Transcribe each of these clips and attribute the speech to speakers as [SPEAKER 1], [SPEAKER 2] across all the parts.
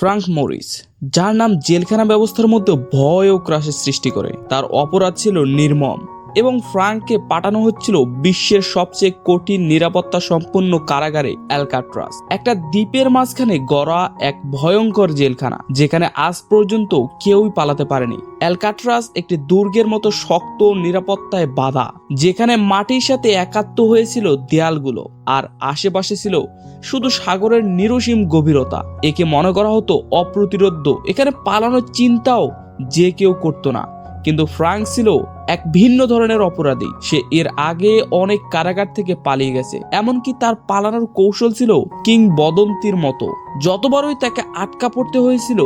[SPEAKER 1] Frank Morris, যার নাম জেলখানা ব্যবস্থার মধ্যে ভয় ও ক্রাশের সৃষ্টি করে। তার অপরাধ ছিল নির্মম। এবং ফ্রাঙ্ককে পাঠানো হচ্ছিল বিশ্বের সবচেয়ে কঠিন নিরাপত্তা সম্পন্ন কারাগারে অ্যালকাট্রাস। একটা দ্বীপের মাঝখানে গড়া এক ভয়ঙ্কর জেলখানা, যেখানে আজ পর্যন্ত কেউই পালাতে পারেনি। অ্যালকাট্রাস একটি দুর্গের মতো শক্ত নিরাপত্তায় বাধা, যেখানে মাটির সাথে একাত্ম হয়েছিল দেয়ালগুলো আর আশেপাশে ছিল শুধু সাগরের নিরসীম গভীরতা। একে মনে করা হতো অপ্রতিরোধ্য। এখানে পালানোর চিন্তাও যে কেউ করতো না। কিন্তু ফ্রাঙ্ক ছিল এক ভিন্ন ধরনের অপরাধী। সে এর আগে অনেক কারাগার থেকে পালিয়ে গেছে, এমনকি তার পালানোর কৌশল ছিল কিং বদন্তির মতো। যতবারই তাকে আটকা পড়তে হয়েছিল,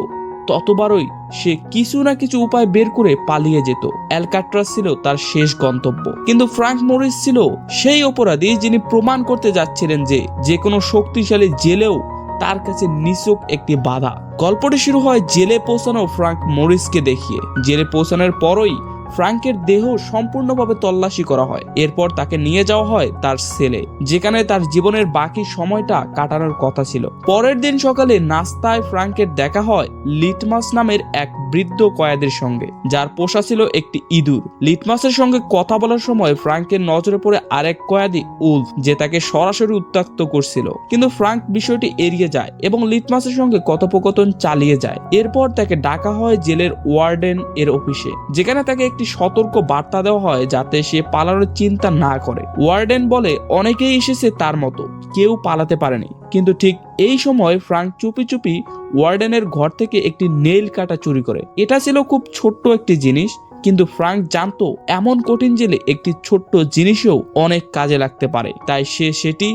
[SPEAKER 1] ততবারই সে কিছু না কিছু উপায় বের করে পালিয়ে যেত। অ্যালকাট্রাস ছিল তার শেষ গন্তব্য। কিন্তু ফ্রাঙ্ক মরিস ছিল সেই অপরাধী যিনি প্রমাণ করতে যাচ্ছিলেন যে যে কোনো শক্তিশালী জেলেও তার কাছে নিচুক একটি বাধা। গল্পটি শুরু হয় জেলে পৌঁছানো ফ্রাঙ্ক মরিসকে দেখিয়ে। জেলে পৌঁছানোর পরই ফ্রাঙ্কের দেহ সম্পূর্ণভাবে তল্লাশি করা হয়। এরপর তাকে নিয়ে যাওয়া হয় তার সেলে যেখানে তার জীবনের বাকি সময়টা কাটানোর কথা ছিল। পরের দিন সকালে নাস্তায় ফ্রাঙ্কের দেখা হয় লিটমাস নামের এক বৃদ্ধ কয়েদের সঙ্গে, যার পোষা ছিল একটি ইঁদুর। লিটমাসের সঙ্গে কথা বলার সময় ফ্রাঙ্কের নজরে পড়ে আরেক কয়েদি উলফ, যে তাকে সরাসরি উত্ত্যক্ত করছিল। কিন্তু ফ্রাঙ্ক বিষয়টি এড়িয়ে যায় এবং লিটমাসের সঙ্গে কথোপকথন চালিয়ে যায়। এরপর তাকে ডাকা হয় জেলের ওয়ার্ডেন এর অফিসে, যেখানে তাকে একটি সতর্ক বার্তা দেওয়া হয় যাতে সে পালানোর চিন্তা না করে। ওয়ার্ডেন বলে, অনেকেই এসেছে তার মতো, কেউ পালাতে পারেনি। কিন্তু ঠিক এই সময় ফ্রাঙ্ক চুপি চুপি ওয়ার্ডেনের ঘর থেকে একটি নেইল কাটা চুরি করে। এটা ছিল খুব ছোট্ট একটি জিনিস কিন্তু ফ্রাঙ্ক জানতো এমন কঠিন জেলে একটি ছোট্ট জিনিসও অনেক কাজে লাগতে পারে। তাই সে সেটি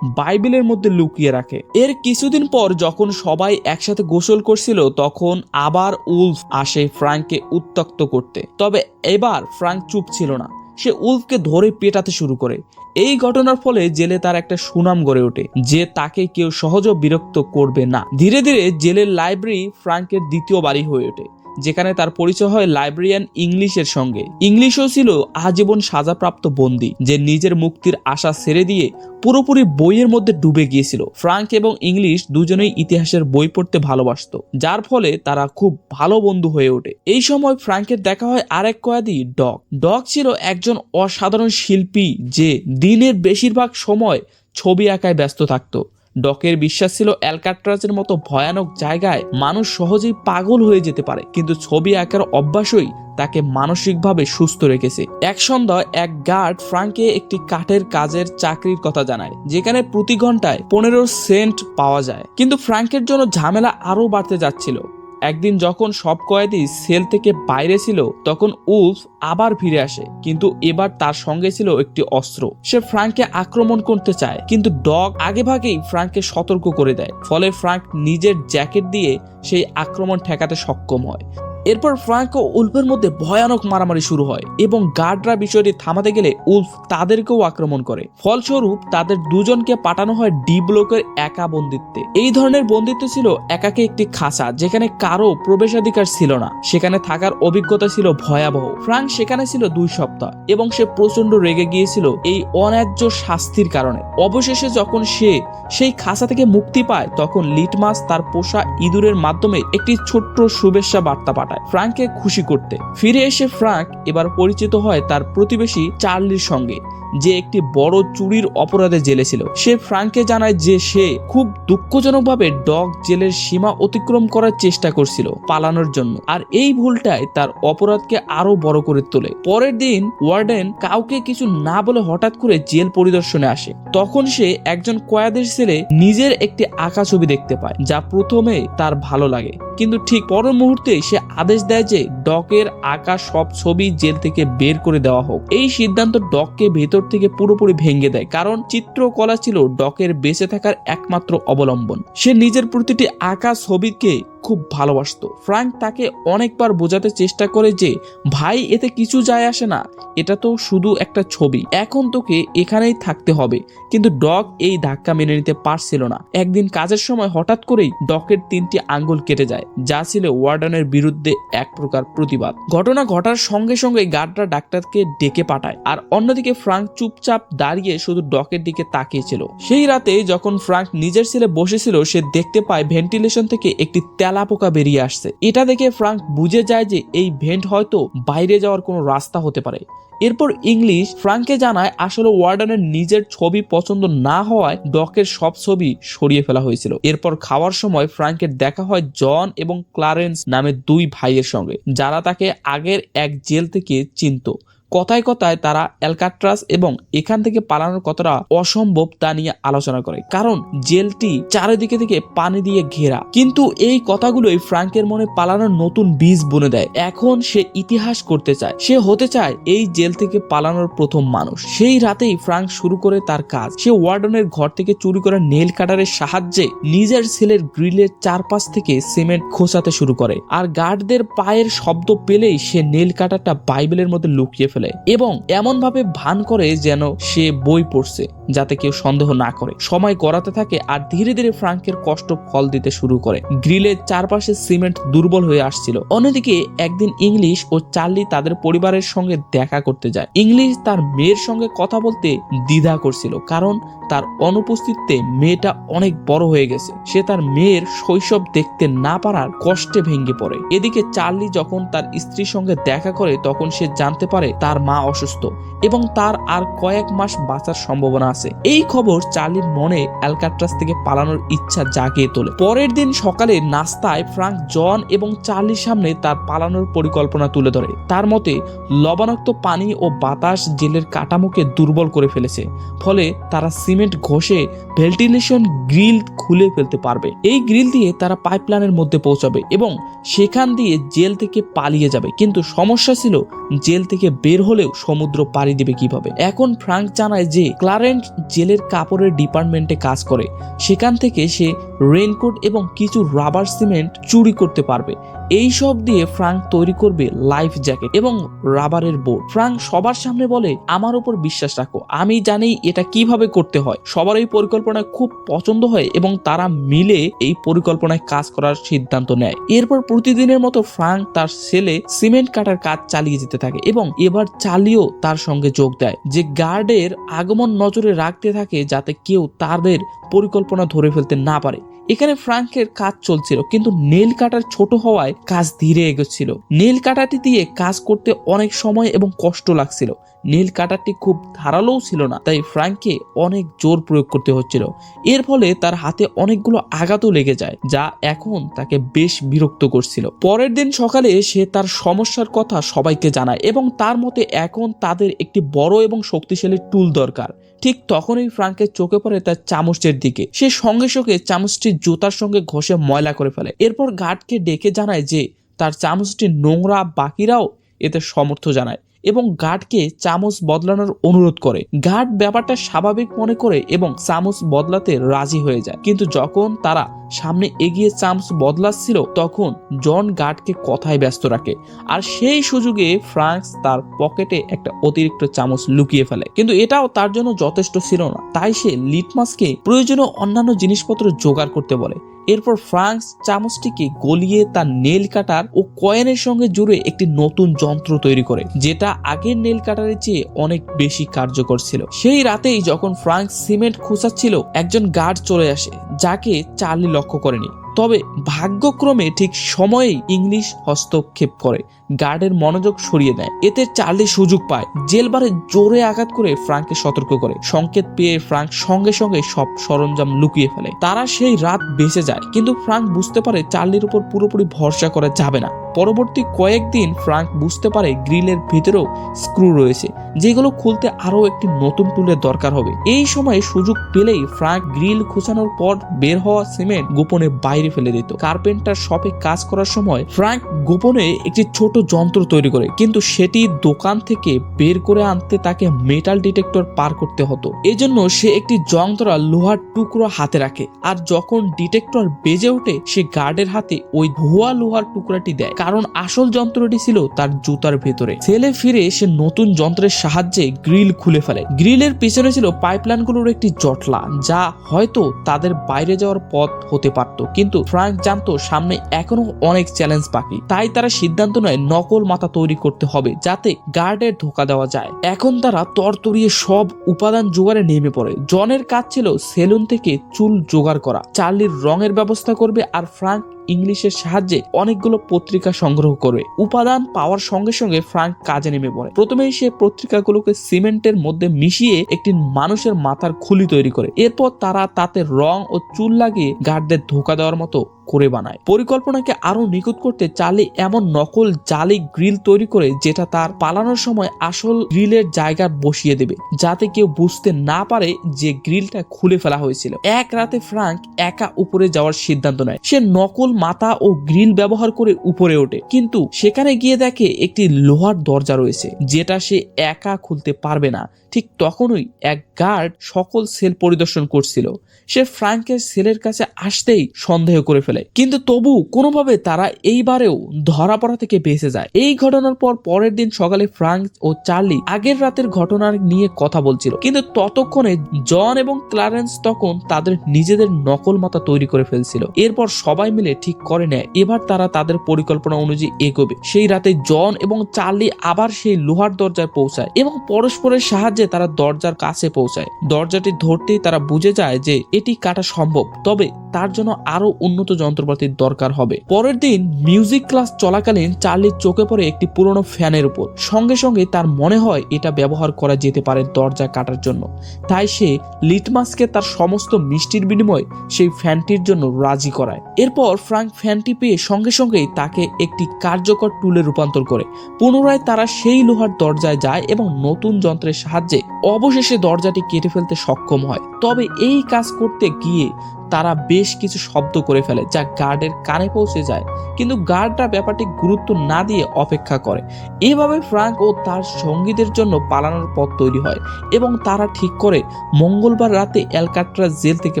[SPEAKER 1] বাইবেলের মধ্যে লুকিয়ে রাখে। এর কিছুদিন পর যখন সবাই একসাথে গোসল করছিল, তখন আবার উলফ আসে ফ্রাঙ্ককে উত্তক্ত করতে। তবে এবার ফ্রাঙ্ক চুপ ছিল না। সে উলফকে ধরে পেটাতে শুরু করে। এই ঘটনার ফলে জেলে তার একটা সুনাম গড়ে ওঠে, যে তাকে কেউ সহজ বিরক্ত করবে না। ধীরে ধীরে জেলের লাইব্রেরি ফ্রাঙ্কের দ্বিতীয় বাড়ি হয়ে ওঠে। যেখানে তার পরিচয় হয় লাইব্রেরিয়ান ইংলিশের সঙ্গে। ইংলিশও ছিল আজীবন সাজাপ্রাপ্ত বন্দী, যে নিজের মুক্তির আশা ছেড়ে দিয়ে পুরোপুরি বইয়ের মধ্যে ডুবে গিয়েছিল। ফ্রাঙ্ক এবং ইংলিশ দুজনেই ইতিহাসের বই পড়তে ভালোবাসত, যার ফলে তারা খুব ভালো বন্ধু হয়ে ওঠে। এই সময় ফ্রাঙ্কের দেখা হয় আরেক কয়াদি, ডগ। ডগ ছিল একজন অসাধারণ শিল্পী যে দিনের বেশিরভাগ সময় ছবি আঁকায় ব্যস্ত থাকতো। ডকের বিশ্বাস ছিল অ্যালকাট্রাজের মতো ভয়ানক জায়গায় মানুষ সহজেই পাগল হয়ে যেতে পারে, কিন্তু ছবি আঁকার অভ্যাসই তাকে মানসিকভাবে সুস্থ রেখেছে। এক সন্ধ্যা এক গার্ড ফ্রাঙ্কে একটি কাঠের কাজের চাকরির কথা জানায়, যেখানে প্রতি ঘন্টায় পনেরো সেন্ট পাওয়া যায়। কিন্তু ফ্রাঙ্কের জন্য ঝামেলা আরও বাড়তে যাচ্ছিল। একদিন যখন সব কয়েদি সেল থেকে বাইরে ছিল, তখন উলফ আবার ফিরে আসে, কিন্তু এবার তার সঙ্গে ছিল একটি অস্ত্র। সে ফ্রাঙ্ককে আক্রমণ করতে চায়, কিন্তু ডগ আগেভাগেই ফ্রাঙ্ককে সতর্ক করে দেয়। ফলে ফ্রাঙ্ক নিজের জ্যাকেট দিয়ে সেই আক্রমণ ঠেকাতে সক্ষম হয়। এরপর ফ্রাঙ্ক ও উলফের মধ্যে ভয়ানক মারামারি শুরু হয় এবং গার্ডরা বিষয়টি থামাতে গেলে উলফ তাদেরকেও আক্রমণ করে। ফলস্বরূপ, তাদের দুজনকে পাঠানো হয় ডি ব্লকের একা বন্দিত্বে। এই ধরনের বন্দিত্ব ছিল একাকে একটি খাঁচা, যেখানে কারও প্রবেশাধিকার ছিল না। সেখানে থাকার অভিজ্ঞতা ছিল ভয়াবহ। ফ্রাঙ্ক সেখানে ছিল দুই সপ্তাহ এবং সে প্রচণ্ড রেগে গিয়েছিল এই অন্যায্য শাস্তির কারণে। অবশেষে যখন সে সেই খাঁচা থেকে মুক্তি পায়, তখন লিটমাস তার পোষা ইঁদুরের মাধ্যমে একটি ছোট্ট শুভেচ্ছা বার্তা পাঠায়। ফ্রাঙ্ককে খুশি করতে। ফিরে এসে ফ্রাঙ্ক এবার পরিচিত হয় তার প্রতিবেশী চার্লির সঙ্গে। যে একটি বড় চুরির অপরাধে জেলে ছিল। সে ফ্রাঙ্ককে জানায় যে সে খুব দুঃখজনকভাবে ডগ জেলের সীমা অতিক্রম করার চেষ্টা করছিল পালানোর জন্য। আর এই ভুলটাই তার অপরাধকে আরও বড় করে তোলে। পরের দিন ওয়ার্ডেন কাউকে কিছু না বলে হঠাৎ করে জেল পরিদর্শনে আসে। তখন সে একজন কয়েদের ছেলে নিজের একটি আঁকা ছবি দেখতে পায়, যা প্রথমে তার ভালো লাগে। কিন্তু ঠিক পরের মুহূর্তে সে আদেশ দেয় যে ডকের আঁকা সব ছবি জেল থেকে বের করে দেওয়া হোক। এই সিদ্ধান্ত ডককে ভেতর থেকে পুরোপুরি ভেঙে দেয়, কারণ চিত্রকলা ছিল ডকের বেঁচে থাকার একমাত্র অবলম্বন। সে নিজের প্রতিটি আঁকা ছবিকে খুব ভালোবাসতো। ফ্রাঙ্ক তাকে অনেকবার বোঝাতে চেষ্টা করে যে, ভাই, এতে কিছু যায় আসে না। এটা তো শুধু একটা ছবি। এখন তোকে এখানেই থাকতে হবে। কিন্তু ডগ এই ধাক্কা মেনে নিতে পারছিল না। একদিন কাজের সময় হঠাৎ করেই ডকের তিনটি আঙ্গুল কেটে যায়, যা ছিল ওয়ার্ডনের বিরুদ্ধে এক প্রকার প্রতিবাদ। ঘটনা ঘটার সঙ্গে সঙ্গে গার্ডরা ডাক্তারকে ডেকে পাঠায়, আর অন্যদিকে ফ্রাঙ্ক চুপচাপ দাঁড়িয়ে শুধু ডকের দিকে তাকিয়েছিল সেই রাতে যখন ফ্রাঙ্ক নিজের ছেলে বসেছিল, সে দেখতে পায় ভেন্টিলেশন থেকে একটি তেল তেলাপোকা বেরিয়ে আসছে। এটা দেখে ফ্রাঙ্ক বুঝে যায় যে এই ভেন্ট হয়তো বাইরে যাওয়ার কোনো রাস্তা হতে পারে। এরপর ইংলিশ ফ্রাঙ্কে জানায় আসলে ওয়ার্ডানের নিজের ছবি পছন্দ না হওয়ায় ডকের সব ছবি সরিয়ে ফেলা হয়েছিল। এরপর খাওয়ার সময় ফ্রাঙ্কের দেখা হয় জন এবং ক্লারেন্স নামে দুই ভাইয়ের সঙ্গে, যারা তাকে আগের এক জেল থেকে চিনত। কথায় কথায় তারা অ্যালকাট্রাস এবং এখান থেকে পালানোর কতটা অসম্ভব তা নিয়ে আলোচনা করে। কারণ জেলটি চারিদিকে থেকে পানি দিয়ে ঘেরা। কিন্তু এই কথাগুলোই ফ্রাঙ্কের মনে পালানোর নতুন বীজ বুনে দেয়। এখন সে ইতিহাস করতে চায়। সে হতে চায় এই জেল থেকে পালানোর প্রথম মানুষ। সেই রাতেই ফ্রাঙ্ক শুরু করে তার কাজ। সে ওয়ার্ডনের ঘর থেকে চুরি করা নেল কাটারের সাহায্যে নিজের সেলের গ্রিলের চারপাশ থেকে সিমেন্ট খোঁচাতে শুরু করে। আর গার্ডদের পায়ের শব্দ পেলেই সে নেল কাটারটা বাইবেলের মধ্যে লুকিয়ে ফেলে। এবং এমন ভাবে ভান করে যেন সে বই পড়ছে, যাতে কেউ সন্দেহ না করে। সময় গড়াতে থাকে আর ধীরে ধীরে ফ্রাঙ্কের কষ্ট ফল দিতে শুরু করে। গ্রিলের চারপাশে সিমেন্ট দুর্বল হয়ে আসছিল। অন্যদিকে একদিন ইংলিশ ও চার্লি তাদের পরিবারের সঙ্গে দেখা করতে যায়। ইংলিশ তার মেয়ের সঙ্গে কথা বলতে দ্বিধা করছিল, কারণ তার অনুপস্থিতিতে মেয়েটা অনেক বড় হয়ে গেছে। সে তার মেয়ের শৈশব দেখতে না পারার কষ্টে ভেঙে পড়ে। এদিকে চার্লি যখন তার স্ত্রীর সঙ্গে দেখা করে, তখন সে জানতে পারে তার মা অসুস্থ এবং তার আর কয়েক মাস বাঁচার সম্ভাবনা আছে। এই খবর চার্লির মনে অ্যালকাট্রাস থেকে পালানোর ইচ্ছা জাগিয়ে তোলে। পরের দিন সকালে নাস্তায় ফ্রাঙ্ক, জন এবং চার্লির সামনে তার পালানোর পরিকল্পনা তুলে ধরে। তার মতে, লবণাক্ত পানি ও বাতাস জেলের কাঠামোকে দুর্বল করে ফেলেছে, ফলে তারা সিমেন্ট ঘষে ভেন্টিলেশন গ্রিল খুলে ফেলতে পারবে। এই গ্রিল দিয়ে তারা পাইপলাইনের মধ্যে পৌঁছাবে এবং সেখান দিয়ে জেল থেকে পালিয়ে যাবে। কিন্তু সমস্যা ছিল জেল থেকে বের হলেও সমুদ্র পাড়ি দেবে কীভাবে? এখন ফ্রাঙ্ক জানায় যে ক্লারেন্ট জেলের কাপড়ের ডিপার্টমেন্টে কাজ করে। সেখান থেকে সে রেনকোট এবং কিছু রাবার সিমেন্ট চুরি করতে পারবে। এই সব দিয়ে ফ্রাঙ্ক তৈরি করবে লাইফ জ্যাকেট এবং রাবারের বোর্ড ফ্রাঙ্ক সবার সামনে বলে, আমার উপর বিশ্বাস রাখো, আমি জানি এটা কীভাবে করতে হয়। সবার এই পরিকল্পনা খুব পছন্দ হয় এবং তারা মিলে এই পরিকল্পনায় কাজ করার সিদ্ধান্ত নেয়। এরপর প্রতিদিনের মতো ফ্রাঙ্ক তার ছেলে সিমেন্ট কাটার কাজ চালিয়ে যেতে থাকে এবং এবার চালিয়েও তার সঙ্গে যোগ দেয়, যে গার্ডের আগমন নজরে রাখতে থাকে যাতে কেউ তাদের পরিকল্পনা ধরে ফেলতে না পারে। এখানে ফ্রাঙ্কের কাজ চলছিল, কিন্তু নেল কাটার ছোট হওয়ায় কাজ ধীরে এগোচ্ছিল। নেল কাটাটি দিয়ে কাজ করতে অনেক সময় এবং কষ্ট লাগছিল। নীল কাটারটি খুব ধারালোও ছিল না, তাই ফ্রাঙ্ককে অনেক জোর প্রয়োগ করতে হচ্ছিল। এর ফলে তার হাতে অনেকগুলো আঘাতও লেগে যায়, যা এখন তাকে বেশ বিরক্ত করছিল। পরের দিন সকালে সে তার সমস্যার কথা সবাইকে জানায় এবং তার মতে এখন তাদের একটি বড় এবং শক্তিশালী টুল দরকার। ঠিক তখনই ফ্রাঙ্কের চোখে পড়ে তার চামচের দিকে। সে সঙ্গে সঙ্গে চামচটি জুতার সঙ্গে ঘষে ময়লা করে ফেলে। এরপর গার্ডকে ডেকে জানায় যে, তার চামচটি নোংরা, বাকিরাও এতে সমর্থ জানায়। এবং গার্ডকে চামচ বদলানোর অনুরোধ করে। গার্ড ব্যাপারটা স্বাভাবিক মনে করে এবং চামচ বদলাতে রাজি হয়ে যায়। কিন্তু যখন তারা সামনে এগিয়ে চামচ বদলাচ্ছিল, তখন জন গার্ডকে কথায় ব্যস্ত রাখে। আর সেই সুযোগে ফ্রান্স তার পকেটে একটা অতিরিক্ত চামচ লুকিয়ে ফেলে। কিন্তু এটাও তার জন্য যথেষ্ট ছিল না। তাই সে লিটমাসকে প্রয়োজনীয় অন্যান্য জিনিসপত্র জোগাড় করতে বলে। এরপর ফ্রান্স চামচটিকে গলিয়ে তার নেল কাটার ও কয়েনের সঙ্গে জুড়ে একটি নতুন যন্ত্র তৈরি করে, যেটা আগের নেল কাটারের চেয়ে অনেক বেশি কার্যকর ছিল। সেই রাতেই যখন ফ্রান্স সিমেন্ট খুঁচাচ্ছিল, একজন গার্ড চলে আসে, যাকে চার্লি লক্ষ্য করেনি। তবে ভাগ্যক্রমে ঠিক সময়েই ইংলিশ হস্তক্ষেপ করে। গার্ডের মনোযোগ সরিয়ে দেয়। এতে চার্লি সুযোগ পায়। জেলবারে জোরে আঘাত করে ফ্রাঙ্ককে সতর্ক করে। সংকেত পেয়ে ফ্রাঙ্ক সঙ্গে সঙ্গে সব সরঞ্জাম লুকিয়ে ফেলে। তারা সেই রাত বেঁচে যায়। কিন্তু ফ্রাঙ্ক বুঝতে পারে চার্লির উপর পুরোপুরি ভরসা করা যাবে না। পরবর্তী কয়েকদিন ফ্রাঙ্ক বুঝতে পারে গ্রিলের ভিতরেও স্ক্রু রয়েছে, যেগুলো খুলতে আরও একটি নতুন টুলের দরকার হবে। এই সময় সুযোগ পেলেই ফ্রাঙ্ক গ্রিল খুঁচানোর পর বের হওয়া সিমেন্ট গোপনে বাইরে ফেলে দিত। কার্পেন্টার শপে কাজ করার সময় ফ্রাঙ্ক গোপনে একটি ছোট যন্ত্র তৈরি করে, কিন্তু সেটি দোকান থেকে বের করে আনতে তাকে মেটাল ডিটেক্টর পার করতে হতো। এজন্য সে একটি যন্ত্রা লোহার টুকরো হাতে রাখে আর যখন ডিটেক্টর বেজে ওঠে, সে গার্ডের হাতে ওই ধোয়া লোহার টুকরাটি দেয়। কারণ আসল যন্ত্রটি ছিল তার জুতার ভেতরে। ছেলে ফিরে সে নতুন যন্ত্রের সাহায্যে গ্রিল খুলে ফেলে। গ্রিলের পিছনে ছিল পাইপলাইনগুলোর একটি জটলা, যা হয়তো তাদের বাইরে যাওয়ার পথ হতে পারত। কিন্তু ফ্রাঙ্ক জানতো সামনে এখনও অনেক চ্যালেঞ্জ বাকি। তাই তারা সিদ্ধান্ত নেয় নকল মাথা তৈরি করতে হবে যাতে গার্ডের ধোকা দেওয়া যায়। এখন তারা তরতরিয়ে সব উপাদান জোগাড়ে নেমে পড়ে। জনের কাজ ছিল সেলুন থেকে চুল জোগাড় করা। চার্লির রঙের ব্যবস্থা করবে আর ফ্রাঙ্ক ইংলিশের সাহায্যে অনেকগুলো পত্রিকা সংগ্রহ করবে। উপাদান পাওয়ার সঙ্গে সঙ্গে ফ্রাঙ্ক কাজে নেমে পড়ে। প্রথমেই সে পত্রিকাগুলোকে সিমেন্টের মধ্যে মিশিয়ে একটি মানুষের মাথার খুলি তৈরি করে। এরপর তারা তাতে রং ও চুল লাগিয়ে গার্ডদের ধোকা দেওয়ার মতো করে বানায়। পরিকল্পনাকে আরও নিখুঁত করতে চার্লি এমন নকল জালি গ্রিল তৈরি করে যেটা তার পালানোর সময় আসল গ্রিলের জায়গা বসিয়ে দেবে, যাতে কেউ বুঝতে না পারে যে গ্রিলটা খুলে ফেলা হয়েছিল। এক রাতে ফ্রাঙ্ক একা উপরে যাওয়ার সিদ্ধান্ত নেয়। সে নকল মাথা ও গ্রিল ব্যবহার করে উপরে ওঠে, কিন্তু সেখানে গিয়ে দেখে একটি লোহার দরজা রয়েছে, যেটা সে একা খুলতে পারবে না। ঠিক তখনই এক গার্ড সকল সেল পরিদর্শন করছিল। সে ফ্রাঙ্কের সেলের কাছে আসতেই সন্দেহ করে ফেলে। কিন্তু তবু কোনোভাবে তারা এইবারেও ধরা পড়া থেকে বেঁচে যায়। এই ঘটনার পর পরের দিন সকালে ফ্রাঙ্ক ও চার্লি আগের রাতের ঘটনা নিয়ে কথা বলছিল। কিন্তু ততক্ষণে জন এবং ক্লারেন্স তখন তাদের নিজেদের নকল মাথা তৈরি করে ফেলছিল। এরপর সবাই মিলে ঠিক করে নেয়। এবার তারা তাদের পরিকল্পনা অনুযায়ী এগোবে। সেই রাতে জন এবং চার্লি আবার সেই লোহার দরজায় পৌঁছায় এবং পরস্পরের সাহায্যে তারা দরজার কাছে পৌঁছায়। দরজাটি ধরতেই তারা বুঝে যায় যে এটি কাটা সম্ভব। তবে তার জন্য আরও উন্নত যন্ত্রপাতির দরকার হবে। পরের দিন মিউজিক ক্লাস চলাকালীন চার্লির চোখে পড়ে একটি পুরনো ফ্যানের উপর। সঙ্গে সঙ্গে তার মনে হয় এটা ব্যবহার করা যেতে পারে দরজা কাটার জন্য। তাই সে লিটমাসকে তার সমস্ত মিষ্টির বিনিময়ে সেই ফ্যানটির জন্য রাজি করায়। এরপর ফ্রাঙ্ক ফ্যানটি পেয়ে সঙ্গে সঙ্গেই তাকে একটি কার্যকর টুলে রূপান্তর করে। পুনরায় তারা সেই লোহার দরজায় যায় এবং নতুন যন্ত্রের সাহায্যে অবশেষে দরজাটি কেটে ফেলতে সক্ষম হয়। তবে এই কাজ করতে গিয়ে তারা বেশ কিছু শব্দ করে ফেলে যা গার্ডের কানে পৌঁছে যায়। কিন্তু গার্ডরা ব্যাপারটি গুরুত্ব না দিয়ে অপেক্ষা করে। এভাবে ফ্রাঙ্ক ও তার সঙ্গীদের জন্য পালানোর পথ তৈরি হয় এবং তারা ঠিক করে মঙ্গলবার রাতে অ্যালকাট্রা জেল থেকে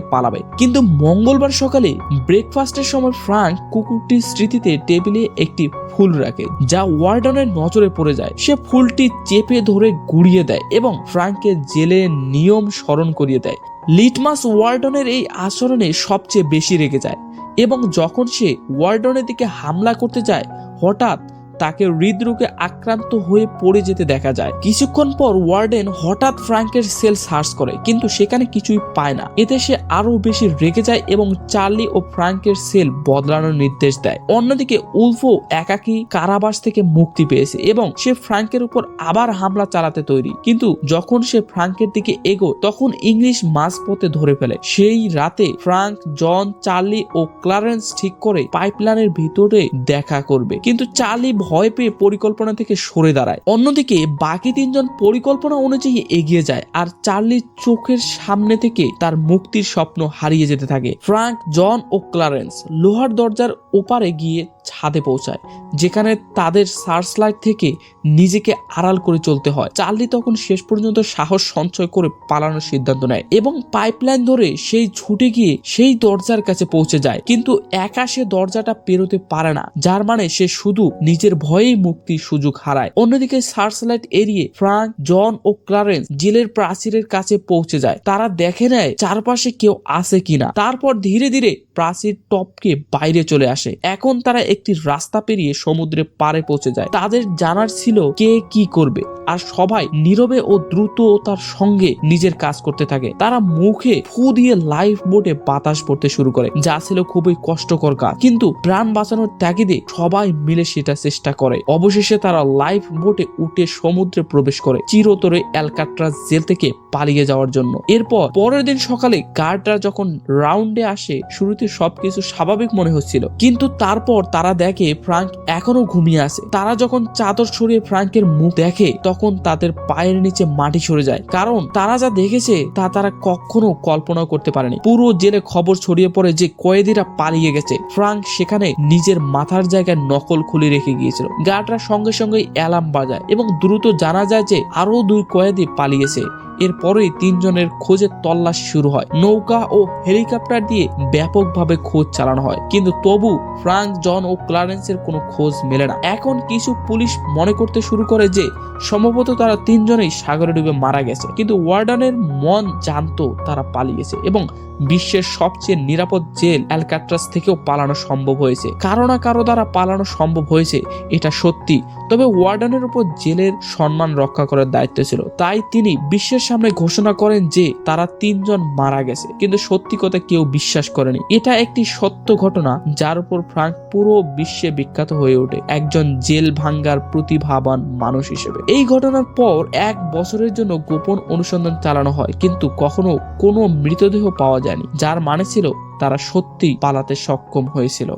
[SPEAKER 1] পালাবে। কিন্তু মঙ্গলবার সকালে ব্রেকফাস্টের সময় ফ্রাঙ্ক কুকুরটির স্মৃতিতে টেবিলে একটি ফুল রাখে, যা ওয়ার্ডনের নজরে পড়ে যায়। সে ফুলটি চেপে ধরে গুড়িয়ে দেয় এবং ফ্রাঙ্কের জেলে নিয়ম স্মরণ করিয়ে দেয়। লিটমাস ওয়ার্ডনের এই আচরণে সবচেয়ে বেশি রেগে যায় এবং যখন সে ওয়ার্ডনের দিকে হামলা করতে যায়, হঠাৎ তাকে হৃদরোগে আক্রান্ত হয়ে পড়ে যেতে দেখা যায়। কিছুক্ষণ পর ওয়ার্ডেন হঠাৎ ফ্রাঙ্কের সেল সার্চ করে, কিন্তু সেখানে কিছুই পায় না। এতে সে আরও বেশি রেগে যায় এবং চার্লি ও ফ্রাঙ্কের সেল বদলানোর নির্দেশ দেয়। অন্যদিকে উলফো একাকী কারাবাস থেকে মুক্তি পেয়েছে এবং সে ফ্রাঙ্কের উপর আবার হামলা চালাতে তৈরি। কিন্তু যখন সে ফ্রাঙ্কের দিকে এগো, তখন ইংলিশ মাঝপথে ধরে ফেলে। সেই রাতে ফ্রাঙ্ক জন, চার্লি ও ক্লারেন্স ঠিক করে পাইপলাইনের ভিতরে দেখা করবে। কিন্তু চার্লি ভয় পেয়ে পরিকল্পনা থেকে সরে দাঁড়ায়। অন্যদিকে বাকি তিনজন পরিকল্পনা অনুযায়ী এগিয়ে যায় আর চার্লির চোখের সামনে থেকে তার মুক্তির স্বপ্ন হারিয়ে যেতে থাকে। ফ্রাঙ্ক, জন ও ক্লারেন্স লোহার দরজার ওপারে গিয়ে ছাদে পৌঁছায়, যেখানে তাদের সার্চ লাইট থেকে নিজেকে আড়াল করে চলতে হয়। চার্লি তখন শেষ পর্যন্ত সাহস সঞ্চয় করে পালানোর সিদ্ধান্ত নেয় এবং পাইপলাইন ধরে সেই ছুটে গিয়ে সেই দরজার কাছে পৌঁছে যায়। কিন্তু একা সে দরজাটা পেরোতে পারে না, যার মানে সে শুধু নিজের ভয়েই মুক্তির সুযোগ হারায়। অন্যদিকে সার্চ লাইট এড়িয়ে ফ্রাঙ্ক, জন ও ক্লারেন্স জেলের প্রাচীরের কাছে পৌঁছে যায়। তারা দেখে নেয় চারপাশে কেউ আছে কিনা। তারপর ধীরে ধীরে প্রাচীর টপকে বাইরে চলে আসে। এখন তারা একটি রাস্তা পেরিয়ে সমুদ্রে পারে পৌঁছে যায়। তাদের জানার ছিল কে কি করবে। আর সবাই নীরবে ও দ্রুততার সঙ্গে নিজের কাজ করতে থাকে। তারা মুখে ফু দিয়ে লাইফ বোটে বাতাস পড়তে শুরু করে, যা ছিল খুবই কষ্টকর কাজ। কিন্তু প্রাণ বাঁচানোর ত্যাগিদে সবাই মিলে সেটা চেষ্টা করে। অবশেষে তারা লাইফ বোটে উঠে সমুদ্রে প্রবেশ করে চিরতরে অ্যালকাট্রাস জেল থেকে পালিয়ে যাওয়ার জন্য। এরপর পরের দিন সকালে গার্ডরা যখন রাউন্ডে আসে, শুরুতে সবকিছু স্বাভাবিক মনে হচ্ছিল। কিন্তু তারপর তারা দেখে ফ্রাঙ্ক এখনও ঘুমিয়ে আছে। তারা যখন চাদর ছড়িয়ে ফ্রাঙ্কের মুখ দেখে, তখন তাদের পায়ের নিচে মাটি সরে যায়। কারণ তারা যা দেখেছে, তা তারা কখনো কল্পনাও করতে পারেনি। পুরো জেলে খবর ছড়িয়ে পড়ে যে কয়েদিরা পালিয়ে গেছে। ফ্রাঙ্ক সেখানে নিজের মাথার জায়গায় নকল খুলে রেখে গিয়েছিল। গার্ডরা সঙ্গে সঙ্গে অ্যালার্ম বাজায় এবং দ্রুত জানা যায় যে আরও দুই কয়েদি পালিয়েছে। এরপরেই তিনজনের খোঁজের তল্লাশি শুরু হয়। নৌকা ও হেলিকপ্টার দিয়ে ব্যাপকভাবে খোঁজ চালানো হয়। কিন্তু তবু ফ্রাঙ্ক, জন ও ক্লারেন্সের কোনো খোঁজ মেলে না। এখন কিছু পুলিশ মনে করতে শুরু করে যে, সম্ভবত তারা তিনজনেই সাগরে ডুবে মারা গেছে। কিন্তু ওয়ার্ডানের মন জানতো তারা পালিয়েছে এবং বিশ্বের সবচেয়ে নিরাপদ জেল অ্যালকাট্রাস থেকেও পালানো সম্ভব হয়েছে। কারও না কারও দ্বারা পালানো সম্ভব হয়েছে, এটা সত্যি। তবে ওয়ার্ডেনের উপর জেলের সম্মান রক্ষা করার দায়িত্ব ছিল। তাই তিনি বিশ্বের সামনে ঘোষণা করেন যে তারা তিনজন মারা গেছে। কিন্তু সত্যি কথা কেউ বিশ্বাস করেনি। এটা একটি সত্য ঘটনা যার উপর ফ্রাঙ্ক পুরো বিশ্বে বিখ্যাত হয়ে ওঠে। একজন জেল ভাঙ্গার প্রতিভাবান মানুষ হিসেবে। এই ঘটনার পর এক বছরের জন্য গোপন অনুসন্ধান চালানো হয়। কিন্তু কখনো কোনো মৃতদেহ পাওয়া যায়নি যার মানে ছিল তারা সত্যি পালাতে সক্ষম হয়েছিল।